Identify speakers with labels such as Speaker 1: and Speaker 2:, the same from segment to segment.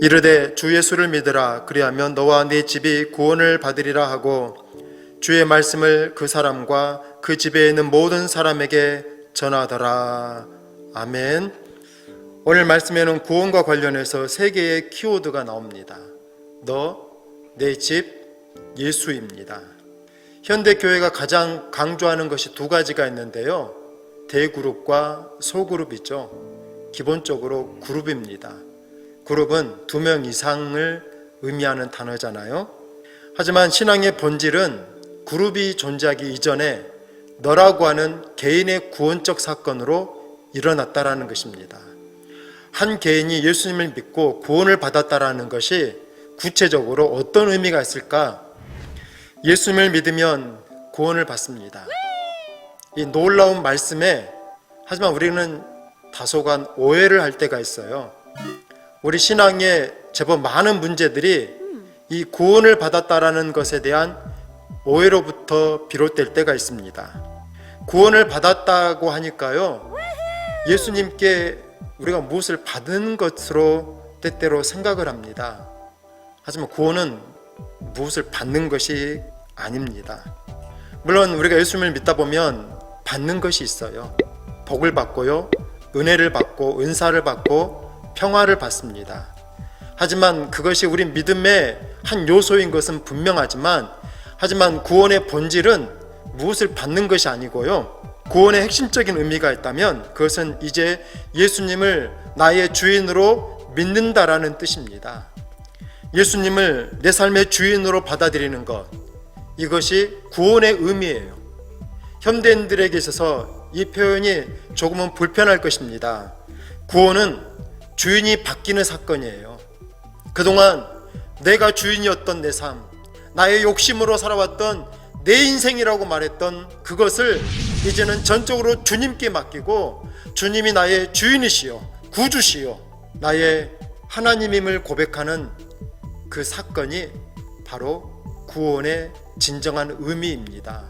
Speaker 1: 이르되 주 예수를 믿으라. 그리하면 너와 네 집이 구원을 받으리라 하고 주의 말씀을 그 사람과 그 집에 있는 모든 사람에게 전하더라. 아멘. 오늘 말씀에는 구원과 관련해서 세 개의 키워드가 나옵니다. 너, 내 집, 예수입니다. 현대 교회가 가장 강조하는 것이 두 가지가 있는데요. 대그룹과 소그룹이죠. 기본적으로 그룹입니다 그룹은 두 명 이상을 의미하는 단어잖아요. 하지만 신앙의 본질은 그룹이 존재하기 이전에 너라고 하는 개인의 구원적 사건으로 일어났다라는 것입니다. 한 개인이 예수님을 믿고 구원을 받았다라는 것이 구체적으로 어떤 의미가 있을까? 예수님을 믿으면 구원을 받습니다. 이 놀라운 말씀에 하지만 우리는 다소간 오해를 할 때가 있어요. 우리 신앙에 제법 많은 문제들이 이 구원을 받았다라는 것에 대한 오해로부터 비롯될 때가 있습니다. 구원을 받았다고 하니까요. 예수님께 우리가 무엇을 받은 것으로 때때로 생각을 합니다. 하지만 구원은 무엇을 받는 것이 아닙니다. 물론 우리가 예수님을 믿다 보면 받는 것이 있어요. 복을 받고요. 은혜를 받고 은사를 받고 평화를 받습니다. 하지만 그것이 우리 믿음의 한 요소인 것은 분명하지만 하지만 구원의 본질은 무엇을 받는 것이 아니고요. 구원의 핵심적인 의미가 있다면 그것은 이제 예수님을 나의 주인으로 믿는다라는 뜻입니다. 예수님을 내 삶의 주인으로 받아들이는 것 이것이 구원의 의미예요. 현대인들에게 있어서 이 표현이 조금은 불편할 것입니다. 구원은 주인이 바뀌는 사건이에요. 그동안 내가 주인이었던 내 삶, 나의 욕심으로 살아왔던 내 인생이라고 말했던 그것을 이제는 전적으로 주님께 맡기고 주님이 나의 주인이시요, 구주시요, 나의 하나님임을 고백하는 그 사건이 바로 구원의 진정한 의미입니다.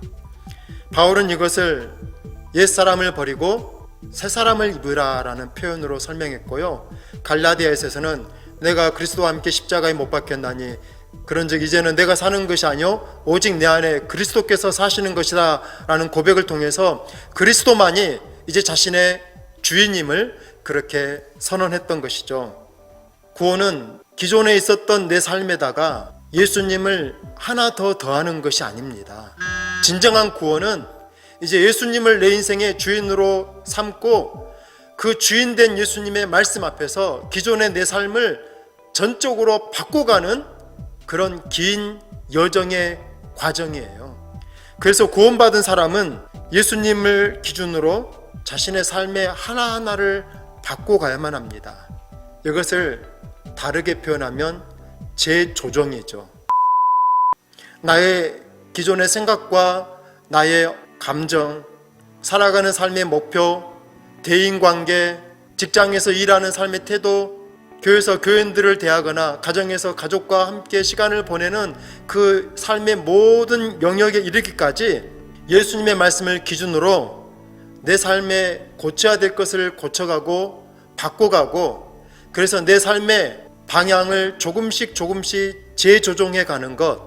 Speaker 1: 바울은 이것을 옛사람을 버리고 새 사람을 입으라라는 표현으로 설명했고요. 갈라디아에서는 내가 그리스도와 함께 십자가에 못 박혔나니 그런즉 이제는 내가 사는 것이 아니요 오직 내 안에 그리스도께서 사시는 것이다라는 고백을 통해서 그리스도만이 이제 자신의 주인임을 그렇게 선언했던 것이죠. 구원은 기존에 있었던 내 삶에다가 예수님을 하나 더 더하는 것이 아닙니다. 진정한 구원은 이제 예수님을 내 인생의 주인으로 삼고 그 주인 된 예수님의 말씀 앞에서 기존의 내 삶을 전적으로 바꿔가는 그런 긴 여정의 과정이에요. 그래서 구원받은 사람은 예수님을 기준으로 자신의 삶의 하나하나를 바꿔가야만 합니다. 이것을 다르게 표현하면 재조정이죠. 나의 기존의 생각과 나의 감정, 살아가는 삶의 목표, 대인 관계, 직장에서 일하는 삶의 태도, 교회에서 교인들을 대하거나 가정에서 가족과 함께 시간을 보내는 그 삶의 모든 영역에 이르기까지 예수님의 말씀을 기준으로 내 삶에 고쳐야 될 것을 고쳐가고 바꿔가고 그래서 내 삶의 방향을 조금씩 조금씩 재조정해 가는 것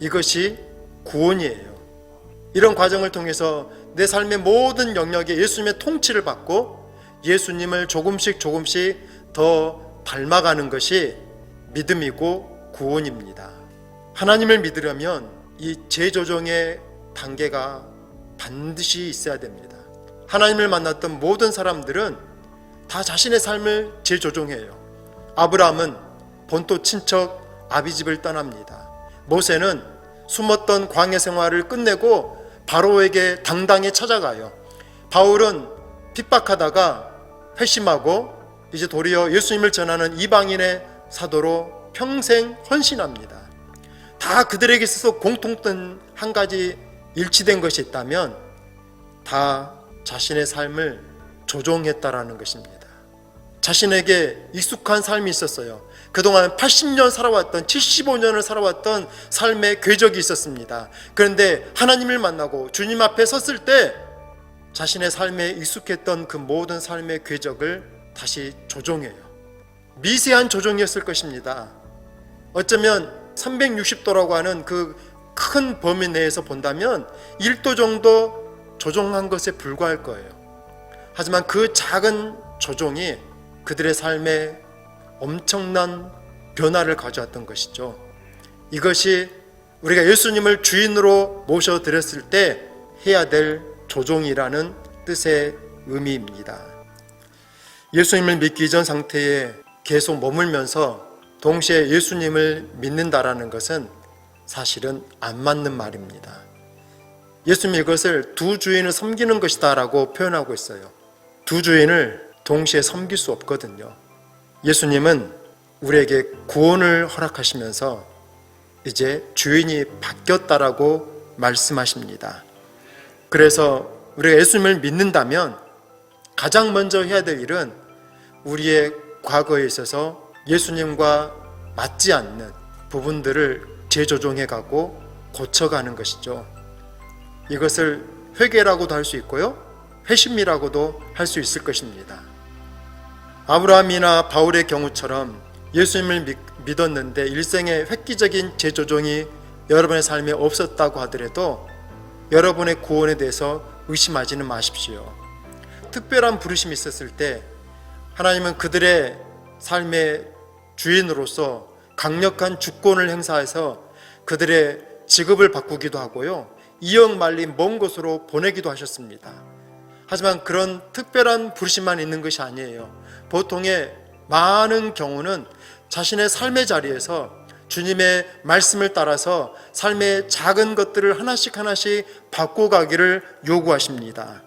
Speaker 1: 이것이 구원이에요. 이런 과정을 통해서 내 삶의 모든 영역에 예수님의 통치를 받고 예수님을 조금씩 조금씩 더 닮아가는 것이 믿음이고 구원입니다. 하나님을 믿으려면 이 재조정의 단계가 반드시 있어야 됩니다. 하나님을 만났던 모든 사람들은 다 자신의 삶을 재조정해요. 아브라함은 본토 친척 아비집을 떠납니다. 모세는 숨었던 광야 생활을 끝내고 바로에게 당당히 찾아가요. 바울은 핍박하다가 회심하고 이제 도리어 예수님을 전하는 이방인의 사도로 평생 헌신합니다. 다 그들에게 있어서 공통된 한 가지 일치된 것이 있다면 다 자신의 삶을 조종했다라는 것입니다. 자신에게 익숙한 삶이 있었어요. 그동안 80년 살아왔던 75년을 살아왔던 삶의 궤적이 있었습니다. 그런데 하나님을 만나고 주님 앞에 섰을 때 자신의 삶에 익숙했던 그 모든 삶의 궤적을 다시 조종해요. 미세한 조종이었을 것입니다. 어쩌면 360도라고 하는 그 큰 범위 내에서 본다면 1도 정도 조종한 것에 불과할 거예요. 하지만 그 작은 조종이 그들의 삶에 엄청난 변화를 가져왔던 것이죠. 이것이 우리가 예수님을 주인으로 모셔드렸을 때 해야 될 조종이라는 뜻의 의미입니다. 예수님을 믿기 이전 상태에 계속 머물면서 동시에 예수님을 믿는다라는 것은 사실은 안 맞는 말입니다. 예수님이 이것을 두 주인을 섬기는 것이다라고 표현하고 있어요. 두 주인을 동시에 섬길 수 없거든요. 예수님은 우리에게 구원을 허락하시면서 이제 주인이 바뀌었다라고 말씀하십니다. 그래서 우리가 예수님을 믿는다면 가장 먼저 해야 될 일은 우리의 과거에 있어서 예수님과 맞지 않는 부분들을 재조정해 가고 고쳐가는 것이죠. 이것을 회개라고도 할 수 있고요. 회심이라고도 할 수 있을 것입니다. 아브라함이나 바울의 경우처럼 예수님을 믿, 믿었는데 일생에 획기적인 재조정이 여러분의 삶에 없었다고 하더라도 여러분의 구원에 대해서 의심하지는 마십시오. 특별한 부르심이 있었을 때 하나님은 그들의 삶의 주인으로서 강력한 주권을 행사해서 그들의 직업을 바꾸기도 하고요. 이역 말린 먼 곳으로 보내기도 하셨습니다. 하지만 그런 특별한 부르심만 있는 것이 아니에요. 보통의 많은 경우는 자신의 삶의 자리에서 주님의 말씀을 따라서 삶의 작은 것들을 하나씩 하나씩 바꿔가기를 요구하십니다.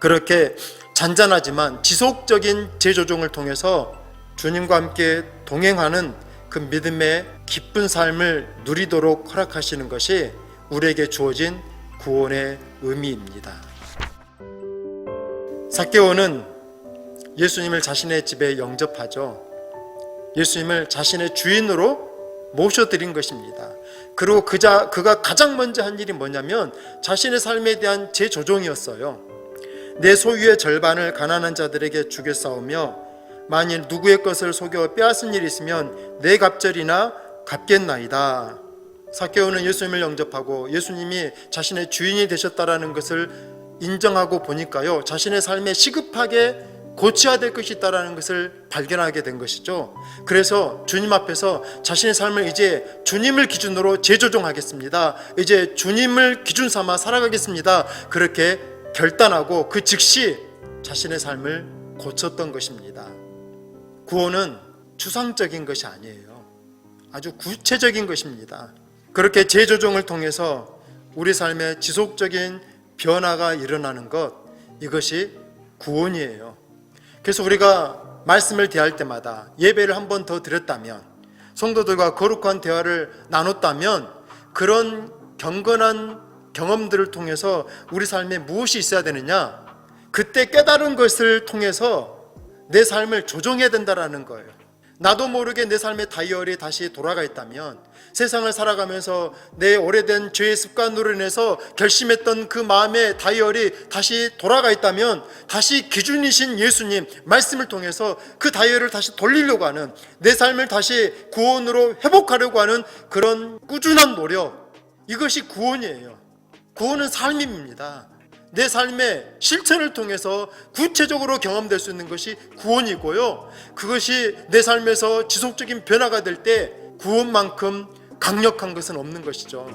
Speaker 1: 그렇게 잔잔하지만 지속적인 재조정을 통해서 주님과 함께 동행하는 그 믿음의 기쁜 삶을 누리도록 허락하시는 것이 우리에게 주어진 구원의 의미입니다. 사케오는 예수님을 자신의 집에 영접하죠. 예수님을 자신의 주인으로 모셔드린 것입니다. 그리고 그자, 그가 가장 먼저 한 일이 뭐냐면 자신의 삶에 대한 재조정이었어요. 내 소유의 절반을 가난한 자들에게 주겠사오며 만일 누구의 것을 속여 빼앗은 일이 있으면 내 갑절이나 갚겠나이다. 사케오는 예수님을 영접하고 예수님이 자신의 주인이 되셨다라는 것을 인정하고 보니까요. 자신의 삶에 시급하게 고쳐야 될 것이 있다라는 것을 발견하게 된 것이죠. 그래서 주님 앞에서 자신의 삶을 이제 주님을 기준으로 재조정하겠습니다. 이제 주님을 기준 삼아 살아가겠습니다. 그렇게 결단하고 그 즉시 자신의 삶을 고쳤던 것입니다. 구원은 추상적인 것이 아니에요. 아주 구체적인 것입니다. 그렇게 재조정을 통해서 우리 삶에 지속적인 변화가 일어나는 것 이것이 구원이에요. 그래서 우리가 말씀을 대할 때마다 예배를 한 번 더 드렸다면 성도들과 거룩한 대화를 나눴다면 그런 경건한 경험들을 통해서 우리 삶에 무엇이 있어야 되느냐? 그때 깨달은 것을 통해서 내 삶을 조정해야 된다라는 거예요. 나도 모르게 내 삶의 다이얼이 다시 돌아가 있다면 세상을 살아가면서 내 오래된 죄의 습관으로 인해서 결심했던 그 마음의 다이얼이 다시 돌아가 있다면 다시 기준이신 예수님 말씀을 통해서 그 다이얼을 다시 돌리려고 하는 내 삶을 다시 구원으로 회복하려고 하는 그런 꾸준한 노력 이것이 구원이에요. 구원은 삶입니다. 내 삶의 실천을 통해서 구체적으로 경험될 수 있는 것이 구원이고요. 그것이 내 삶에서 지속적인 변화가 될 때 구원만큼 강력한 것은 없는 것이죠.